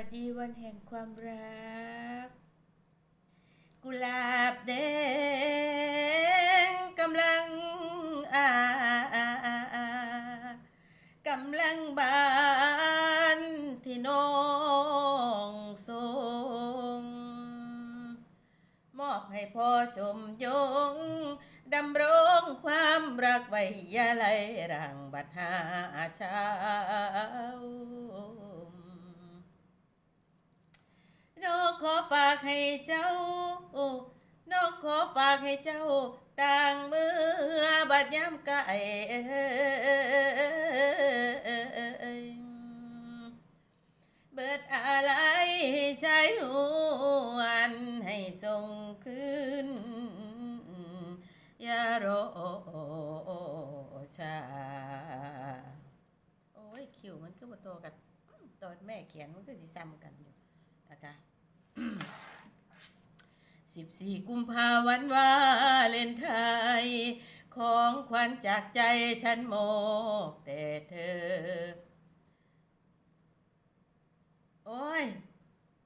สวัสดีวันแห่งความรัก กุหลาบแดงกำลังอากำลังบานที่น้องทรงมอบให้พ่อชมยงดำรงความรักไว้ยาไลร่างบัดหาเช้า น้อง ขอฝากให้เจ้าน้องขอฝากให้เจ้าต่างมือบัดย้ำไก่เบิดอะไรใช้หวนให้ส่งคืนอย่ารอช้าโอ้ยคิวมันคือบ่โตกันตอนแม่เขียนมันคือสิซ้ำกันอยู่นะคะ สิบสี่กุมภาวันวาเลนไทน์ของขวัญจากใจฉันโมแต่เธอ โอ้ย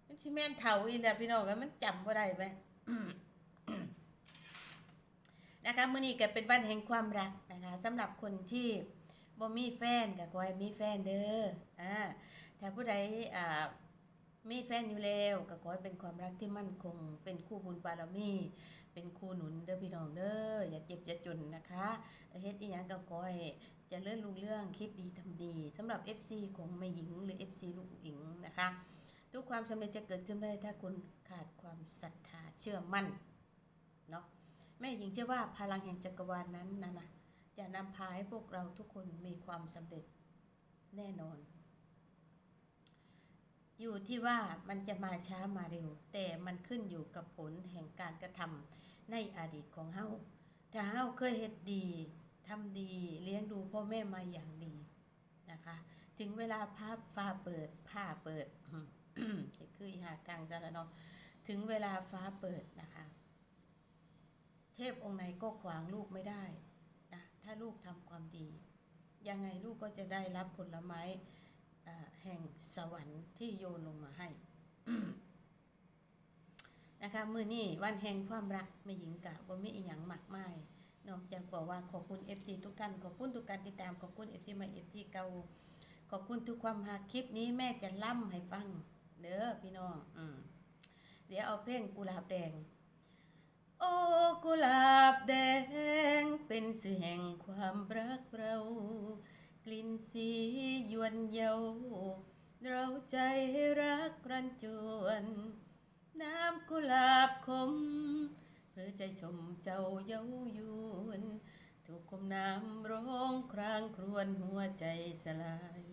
มันชิแม่นเท่าอีแล้วพี่น้องกันมันจำว่าได้ไหมนะคะมื้อนี้ก็เป็นวันแห่งความรักนะคะสำหรับคนที่บ่มีแฟนก็ขอให้มีแฟนเด้ออ่าถ้าผู้ใดอ่า มีแฟนอยู่แล้วก็ขอให้เป็นความรักที่มั่นคง เป็นคู่บุญบารมี เป็นคู่หนุนเด้อพี่น้องเด้ออย่าเจ็บอย่าจนนะคะเฮ็ดอีหยังก็ขอให้จะเลื่อนลุงเรื่องคิดดีทำดีสำหรับ FC ของแม่หญิงหรือ FC ลูกหญิงนะคะ ทุกความสำเร็จจะเกิดขึ้นได้ถ้าคุณขาดความศรัทธาเชื่อมั่นเนาะแม่หญิงเชื่อว่าพลังแห่งจักรวาลนั้นนะนะจะนำพาให้พวกเราทุกคนมีความสำเร็จแน่นอน อยู่ที่ว่ามันจะมาช้ามาเร็ว แต่มันขึ้นอยู่กับผลแห่งการกระทำในอดีตของเฮาถ้าเฮาเคยเฮ็ดดีทำดีเลี้ยงดูพ่อแม่มาอย่างดีนะคะ ถึงเวลาภาพฟ้าเปิดผ้าเปิดคืออหากลางจะแล้วเนาะถึงเวลาฟ้าเปิดนะคะ เทพองค์ไหนก็ขวางลูกไม่ได้นะถ้าลูกทำความดี ยังไงลูกก็จะได้รับผลไม้ แห่งสวรรค์ที่โยนลงมาให้นะคะมือนี้วันแห่งความรักไม่หญิงกะว่ามีอีหยังมากมายนอกจากบอกว่าขอบคุณ FC ทุกท่านขอบคุณทุกการติดตามขอบคุณ FC ใหม่ FC เก่าขอบคุณทุกความหากคลิปนี้แม่จะล่ำให้ฟังเด้อพี่น้องอืมเดี๋ยวเอาเพลงกุหลาบแดง โอ้กุหลาบแดงเป็นสื่อแห่งความรักเรา สียวนเยาเราใจรักรันจวน น้ำกุหลาบคมเพื่อใจชมเจ้าเย้ายวนถูกคมน้ำร้องครางครวญหัวใจสลาย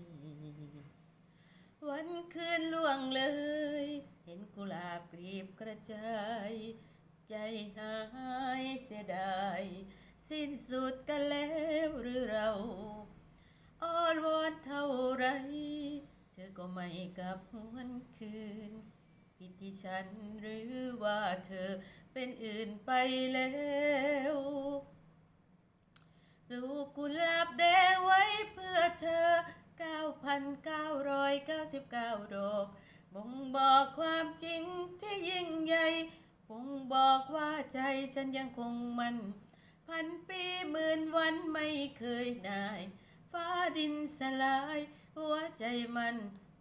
วันคืนล่วงเลย เห็นกุหลาบกรีบกระจาย ใจหายเสียดาย สิ้นสุดกันแล้วหรือเรา ไร เธอก็ไม่กลับหวนคืน ผิดที่ฉันหรือว่าเธอเป็นอื่นไปแล้วปลูกกุหลาบแดงไว้เพื่อเธอ 9,999 ดอกบ่งบอกความจริงที่ยิ่งใหญ่บ่งบอกว่าใจฉันยังคงมัน พันปีหมื่นวันไม่เคยได้ ฟ้าดินสลาย หัวใจมัน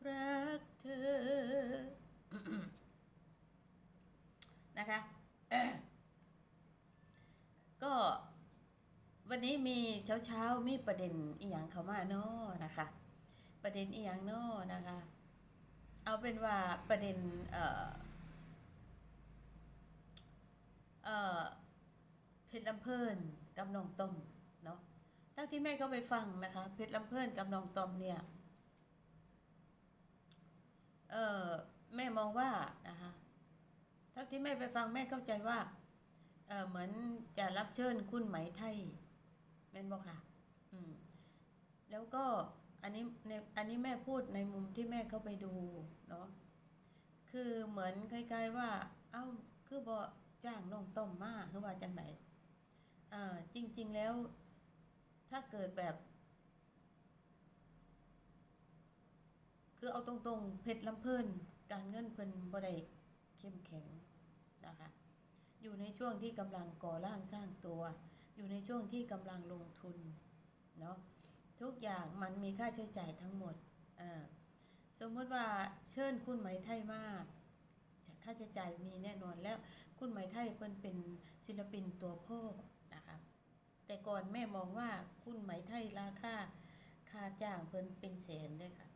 รักเธอ นะคะ ก็วันนี้มีเช้าเช้าๆมีประเด็นอีหยังเขามาเนาะนะคะ ประเด็นอีหยังเนาะนะคะ เอาเป็นว่าประเด็น เอ่อ เอ่อเพชรลำเพลินกับน้องต้ม ที่แม่ก็ไปฟังนะคะ เพชรลำเพลินกับน้องต้มเนี่ย เออแม่มองว่านะคะเท่าที่แม่ไปฟังแม่เข้าใจว่า เออเหมือนจะรับเชิญคุณไหมไทยแม่นบอกค่ะ อืม แล้วก็อันนี้ในอันนี้แม่พูดในมุมที่แม่เข้าไปดูเนาะคือเหมือนคล้ายๆว่า เอ้า คือบอจ้างน้องต้มมาคือว่าจังไหนเออจริง ๆ แล้ว ถ้าเกิดแบบ คือเอาตรงๆ เพชรลำเพลินการเงินเพิ่นบ่ได้เข้มแข็งนะคะ อยู่ในช่วงที่กำลังก่อร่างสร้างตัว อยู่ในช่วงที่กำลังลงทุนเนาะทุกอย่างมันมีค่าใช้จ่ายทั้งหมดอ่าสมมติว่าเชิญคุณไหมไทยมากค่าใช้จ่ายมีแน่นอนแล้วคุณไหมไทยเพิ่นเป็นศิลปินตัวพ่อ แต่ก่อนแม่มองว่าคุณไหมไทยราคาค่าจ้างเพิ่นเป็นแสนด้วยค่ะ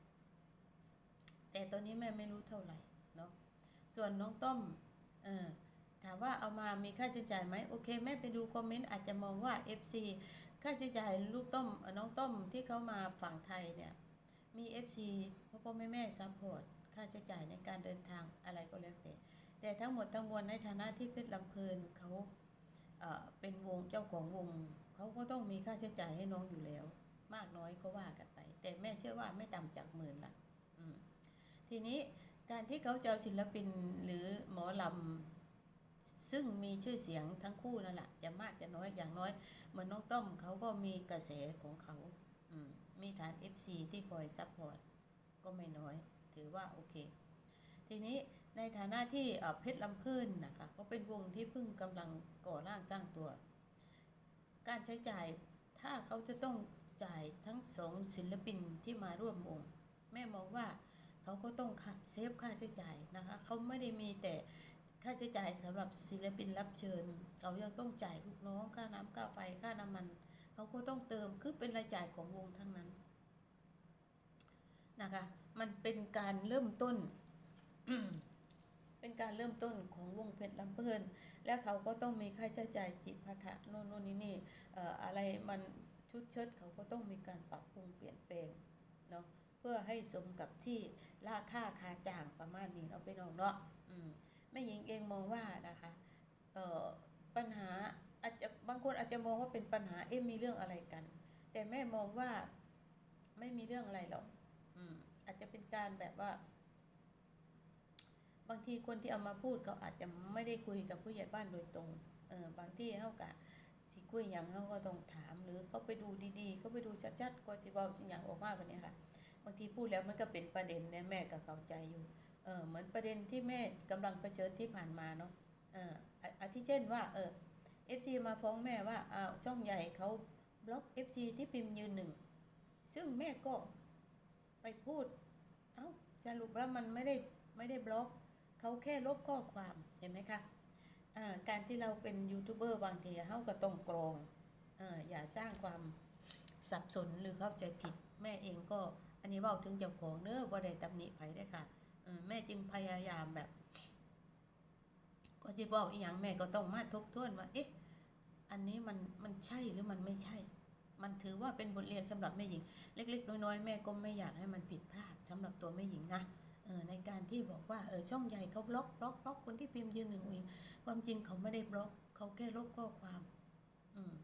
แต่ตอนนี้แม่ไม่รู้เท่าไหร่เนาะส่วนน้องต้มเออถามว่าเอามามีค่าใช้จ่ายไหมโอเคแม่ไปดูคอมเมนต์อาจจะมองว่า FC ค่าใช้จ่ายลูกต้มน้องต้มที่เขามาฝั่งไทยเนี่ยมี FC พ่อพ่อแม่แม่ซัพพอร์ตค่าใช้จ่ายในการเดินทางอะไรก็แล้วแต่แต่ทั้งหมดทั้งมวลในฐานะที่เพชรลำเพลินเขา เป็นวงเจ้าของวงเขาก็ต้องมีค่าใช้จ่ายให้น้องอยู่แล้ว มากน้อยก็ว่ากันไป แต่แม่เชื่อว่าไม่ต่ำจากหมื่นละทีนี้การที่เขาจะเอาศิลปินหรือหมอลำซึ่งมีชื่อเสียงทั้งคู่นั่นแหละจะมากจะน้อยอย่างน้อย เหมือนน้องต้อมเขาก็มีกระแสของเขาอืมมีฐาน FC ที่คอยซัพพอร์ตก็ไม่น้อย ถือว่าโอเค ทีนี้ ในฐานะที่เพชรลำพื้นนะคะก็เป็นวงที่เพิ่งกำลังก่อร่างสร้างตัว การใช้จ่ายถ้าเขาจะต้องจ่ายทั้งสองศิลปินที่มาร่วมวงแม่มองว่าเขาก็ต้องเซฟค่าใช้จ่ายนะคะเขาไม่ได้มีแต่ค่าใช้จ่ายสำหรับศิลปินรับเชิญ เขายังต้องจ่ายลูกน้องค่าน้ำค่าไฟค่าน้ำมัน เขาก็ต้องเติมคือเป็นรายจ่ายของวงทั้งนั้นนะคะ มันเป็นการเริ่มต้น เป็นการเริ่มต้นของวงเพชรลำเพลิน และเขาก็ต้องมีค่าใช้จ่ายจิปาถะโน่นโน่นนี่นี่เอ่ออะไรมันชุดเชิดเขาก็ต้องมีการปรับปรุงเปลี่ยนแปลงเนาะเพื่อให้สมกับที่ราคาคาจ้างประมาณนี้เนาะไปน้องเนาะอืมแม่หญิงเองมองว่านะคะเอ่อปัญหาอาจจะบางคนอาจจะมองว่าเป็นปัญหาเอ๊ะมีเรื่องอะไรกัน แต่แม่มองว่าไม่มีเรื่องอะไรหรอกอืมอาจจะเป็นการแบบว่า บางทีคนที่เอามาพูดเขาอาจจะไม่ได้คุยกับผู้ใหญ่บ้านโดยตรงเออบางที่เขากะสิคุยอย่างเขาก็ต้องถามหรือเขาไปดูดีๆเขาไปดูชัดๆกว่าสิเว้าสิอย่างออกมาแบบนี้ค่ะบางทีพูดแล้วมันก็เป็นประเด็นเนี่ยแม่ก็เข้าใจอยู่เออเหมือนประเด็นที่แม่กำลังเผชิญที่ผ่านมาเนาะเอออาอาทิเช่นว่าเออเอฟซีมาฟ้องแม่ว่าอ้าวช่องใหญ่เขาบล็อกเอฟซีที่พิมพ์ยืนหนึ่งซึ่งแม่ก็ไปพูดเอ้าสรุปแล้วมันไม่ได้ไม่ได้บล็อก เขาแค่ลบข้อความเห็นไหมคะการที่เราเป็นยูทูบเบอร์บางทีเขาก็ต้องกรองออย่าสร้างความสับสนหรือเข้าใจผิด แม่เองก็อันนี้ว่าถึงเจ้าของเนื้อบ่ได้ตำหนิไผได้ค่ะแม่จึงพยายามแบบ ก็จะบอกอีกอย่างแม่ก็ต้องมาทบทวนว่าเอ๊ะอันนี้มันมันใช่หรือมันไม่ใช่ มันถือว่าเป็นบทเรียนสำหรับแม่หญิง เล็ก ๆ น้อยๆแม่ก็ไม่อยากให้มันผิดพลาดสำหรับตัวแม่หญิงนะ ในการที่บอกว่าเออช่องใหญ่เขาบล็อกบล็อกบล็อกคนที่พิมพ์ยืนหนึ่งวิงความจริงเขาไม่ได้บล็อก เขาแค่ลบข้อความ อืม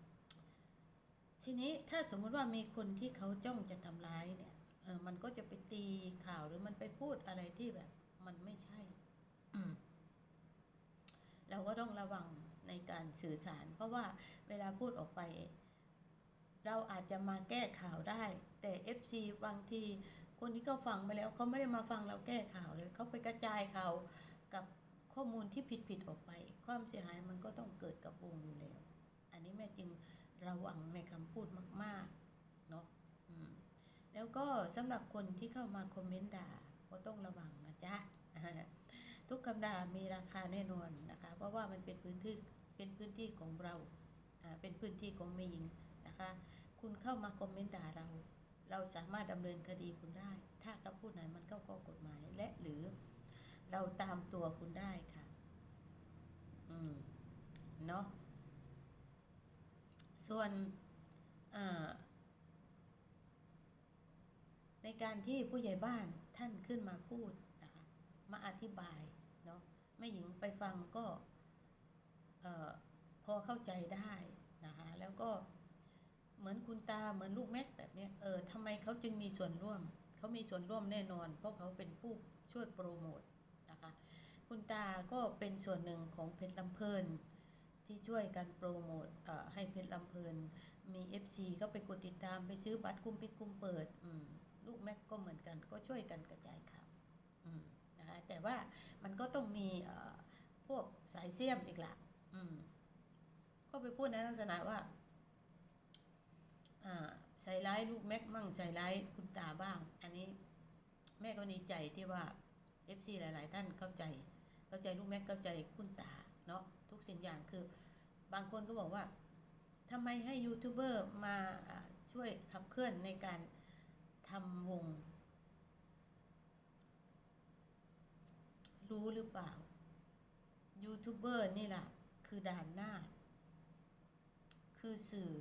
ทีนี้ถ้าสมมุติว่ามีคนที่เขาจ้องจะทำร้ายเนี่ยเออมันก็จะไปตีข่าวหรือมันไปพูดอะไรที่แบบ มันไม่ใช่เราก็ต้องระวังในการสื่อสาร เพราะว่าเวลาพูดออกไป เราอาจจะมาแก้ข่าวได้ แต่ FC บางที คนที่เขาฟังไปแล้วเขาไม่ได้มาฟังเราแก้ข่าวเลยเขาไปกระจายข่าวกับข้อมูลที่ผิดๆออกไป ความเสียหายมันก็ต้องเกิดกับวงอยู่แล้ว อันนี้แม่จึงระวังในคำพูดมากๆเนาะแล้วก็สำหรับคนที่เข้ามาคอมเมนต์ด่าก็ต้องระวังนะจ๊ะทุกคำด่ามีราคาแน่นอนนะคะ เพราะว่ามันเป็นพื้นที่เป็นพื้นที่ของเราเป็นพื้นที่ของแม่ยิงนะคะ คุณเข้ามาคอมเมนต์ด่าเรา เราสามารถดำเนินคดีคุณได้ ถ้าคำพูดไหนมันเข้าข้อกฎหมายและหรือเราตามตัวคุณได้ค่ะ อืม เนาะส่วนในการที่ผู้ใหญ่บ้านท่านขึ้นมาพูดนะคะมาอธิบายเนาะแม่หญิงไปฟังก็พอเข้าใจได้นะคะแล้วก็ เหมือนคุณตาเหมือนลูกแม็กแบบนี้เออทำไมเขาจึงมีส่วนร่วม เขามีส่วนร่วมแน่นอน เพราะเขาเป็นผู้ช่วยโปรโมทนะคะคุณตาก็เป็นส่วนหนึ่งของเพชรลำเพลินที่ช่วยกันโปรโมทเอ่อให้เพชรลำเพลินมี FC ก็ไปกดติดตามไปซื้อบัตรกุมปิดกุมเปิดลูกแม็กก็เหมือนกันก็ช่วยกันกระจายข่าวอืมนะคะแต่ว่ามันก็ต้องมีเอ่อพวกสายเสี้ยมอีกละอืมก็ไปพูดในลักษณะว่า ใส่ร้ายลูกแม็กมั่งใส่ร้ายคุณตาบ้าง อันนี้แม่ก็ดีใจที่ว่า FC หลาย ๆ ท่านเข้าใจ เข้าใจลูกแม็กเข้าใจคุณตาเนาะทุกสิ่งอย่างคือบางคนก็บอกว่าทำไมให้ยูทูบเบอร์มาอ่าช่วยขับเคลื่อนในการทำวง รู้หรือเปล่ายูทูบเบอร์นี่แหละคือด่านหน้า คือสื่อ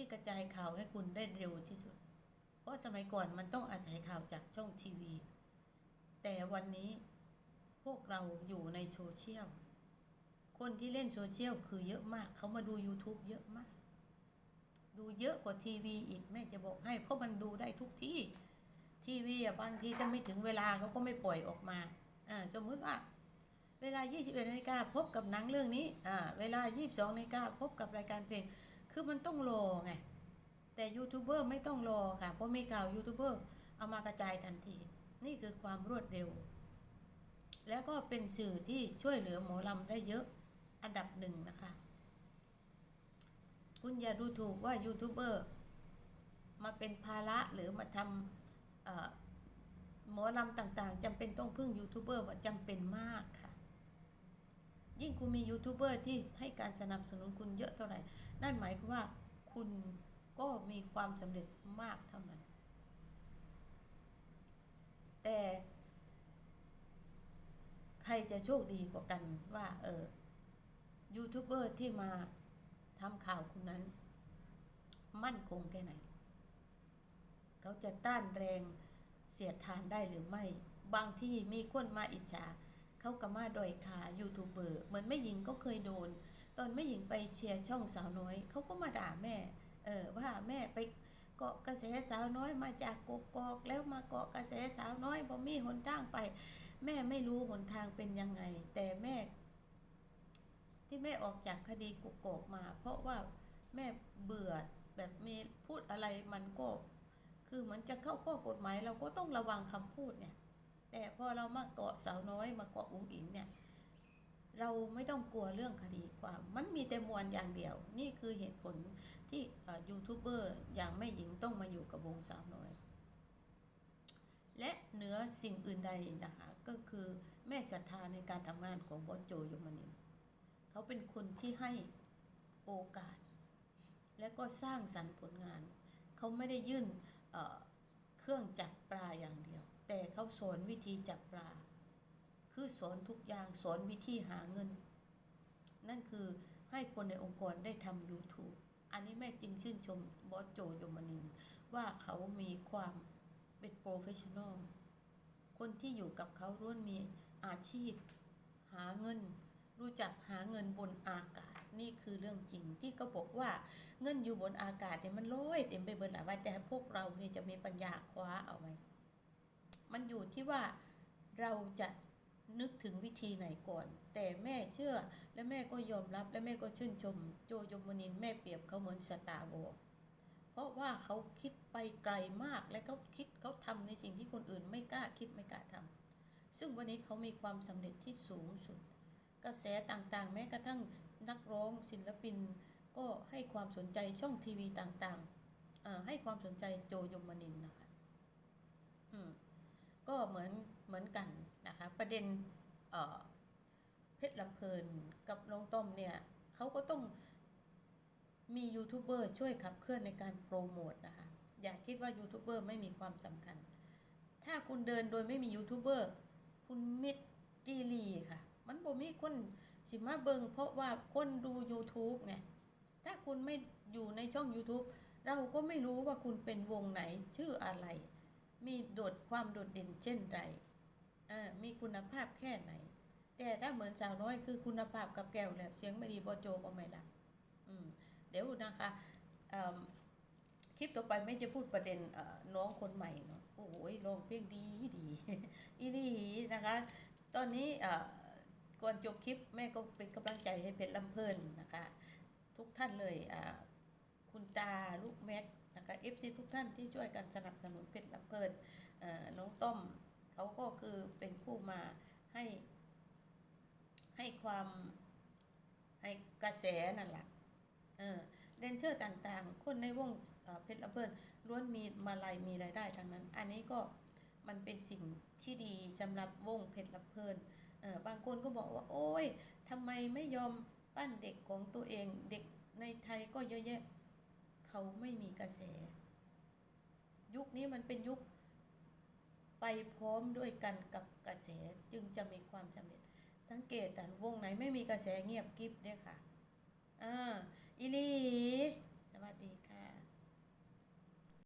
ที่กระจายข่าวให้คุณได้เร็วที่สุด เพราะสมัยก่อนมันต้องอาศัยข่าวจากช่องทีวี แต่วันนี้พวกเราอยู่ในโซเชียล คนที่เล่นโซเชียลคือเยอะมาก เขามาดู YouTube เยอะมาก ดูเยอะกว่าทีวีอีกแม่จะบอกให้เพราะมันดูได้ทุกที่ ทีวีอะบางทีถ้าไม่ถึงเวลาเขาก็ไม่ปล่อยออกมาอ่าสมมุติว่าเวลา 21นาฬิกาพบกับหนังเรื่องนี้ อ่า เวลา 22นาฬิกาพบกับรายการเพลง คือมันต้องรอไง แต่ยูทูบเบอร์ไม่ต้องรอค่ะ เพราะมีข่าวยูทูบเบอร์เอามากระจายทันที นี่คือความรวดเร็ว แล้วก็เป็นสื่อที่ช่วยเหลือหมอลำได้เยอะอันดับหนึ่งนะคะ คุณอย่าดูถูกว่ายูทูบเบอร์มาเป็นภาระหรือมาทำหมอลำต่างๆจำเป็นต้องพึ่งยูทูบเบอร์ว่าจำเป็นมากค่ะยิ่งคุณมียูทูบเบอร์ที่ให้การสนับสนุนคุณเยอะเท่าไหร่ นั่นหมายความว่า คุณก็มีความสำเร็จมากเท่านั้น แต่ใครจะโชคดีกว่ากันว่า เออยูทูบเบอร์ที่มาทำข่าวคุณนั้น มั่นคงแค่ไหน เขาจะต้านแรงเสียดทานได้หรือไม่ บางที่มีคนมาอิจฉาเขาก็มาดอยขายูทูบเบอร์ เหมือนแม่หญิงก็เคยโดน ตอนแม่หญิงไปเชียร์ช่องสาวน้อยเขาก็มาด่าแม่ เออว่าแม่ไปเกาะกระแสสาวน้อยมาจากกกอกแล้วมาเกาะกระแสสาวน้อยบ่มีหนทางไป แม่ไม่รู้หนทางเป็นยังไง แต่แม่ ที่แม่ออกจากคดีกกอกมา เพราะว่าแม่เบื่อแบบมีพูดอะไรมันก็ คือเหมือนจะเข้าข้อกฎหมาย เราก็ต้องระวังคำพูดเนี่ย แต่พอเรามาเกาะสาวน้อยมาเกาะอุ้งอิงเนี่ย เราไม่ต้องกลัวเรื่องคดีความมันมีแต่มวลอย่างเดียว นี่คือเหตุผลที่ยูทูบเบอร์อย่างแม่หญิงต้องมาอยู่กับวงสาวน้อย และเหนือสิ่งอื่นใดนะคะก็คือแม่ศรัทธาในการทำงานของบอสโจยมนินเขาเป็นคนที่ให้โอกาส และก็สร้างสรรค์ผลงาน เขาไม่ได้ยื่นเเครื่องจับปลาอย่างเดียว แต่เขาสอนวิธีจับปลา คือสอนทุกอย่างสอนวิธีหาเงิน นั่นคือให้คนในองค์กรได้ทำ YouTube อันนี้แม่จึงชื่นชมบอสโจยมนิน ว่าเขามีความเป็นโปรเฟชชั่นอลคนที่อยู่กับเขาล้วนมีอาชีพ หาเงิน รู้จักหาเงินบนอากาศนี่คือเรื่องจริงที่เขาบอกว่าเงินอยู่บนอากาศเนี่ยมันลอยเต็มไปเบิดหลายว่าแต่พวกเราเนี่ยจะมีปัญญาคว้าเอาไหมมันอยู่ที่ว่าเราจะ นึกถึงวิธีไหนก่อน แต่แม่เชื่อและแม่ก็ยอมรับและแม่ก็ชื่นชม โจยมนินแม่เปรียบเขาเหมือนสตาร์วอร์เพราะว่าเขาคิดไปไกลมากและเขาคิดเขาทำในสิ่งที่คนอื่นไม่กล้าคิดไม่กล้าทำซึ่งวันนี้เขามีความสำเร็จที่สูงสุด กระแสต่างๆ แม้กระทั่งนักร้องศิลปิน ก็ให้ความสนใจช่องทีวีต่างๆให้ความสนใจโจยมนินนะคะก็เหมือนเหมือนกัน นะคะประเด็นเเพชรลำเพลินกับน้องต้อมเนี่ยเขาก็ต้องมียูทูบเบอร์ช่วยขับเคลื่อนในการโปรโมทนะคะอย่าคิดว่ายูทูบเบอร์ไม่มีความสำคัญ ถ้าคุณเดินโดยไม่มียูทูบเบอร์คุณมิดจีรีค่ะ มันบ่มีคนสิมาเบิงเพราะว่าคนดู YouTube ไงถ้าคุณไม่อยู่ในช่อง YouTube เราก็ไม่รู้ว่าคุณเป็นวงไหนชื่ออะไร มีโดดความโดดเด่นเช่นไร เออมีคุณภาพแค่ไหน แต่ถ้าเหมือนสาวน้อยคือคุณภาพกับแก้วแหละเสียงไม่ดีบอโจก็ไม่รับอืมเดี๋ยวนะคะคลิปต่อไปไม่จะพูดประเด็นน้องคนใหม่เนาะโอ้โหรองเพลงดีดีอีดีนะคะ ตอนนี้ก่อนจบคลิปแม่ก็เป็นกำลังใจให้เพชรลำเพลินนะคะ ทุกท่านเลยคุณตาลูกแม็กแล้วก็เอฟซีทุกท่านที่ช่วยกันสนับสนุนเพชรลำเพลินน้องต้อม เขาก็คือเป็นผู้มาให้ให้ความให้กระแสนั่นแหละเออเดนเชอร์ต่างๆ คนในวงเออเพชรลำเพลินล้วนมีมาลัยมีรายได้ทั้งนั้น อันนี้ก็มันเป็นสิ่งที่ดีสำหรับวงเพชรลำเพลินเออบางคนก็บอกว่า โอ้ยทำไมไม่ยอมปั้นเด็กของตัวเองเด็กในไทยก็เยอะแยะ เขาไม่มีกระแส ยุคนี้มันเป็นยุค ไปพร้อมด้วยกันกับกระแสจึงจะมีความสำเร็จ สังเกตแต่วงไหนไม่มีกระแสเงียบกริบเนี่ยค่ะอ่าอีหลีสวัสดี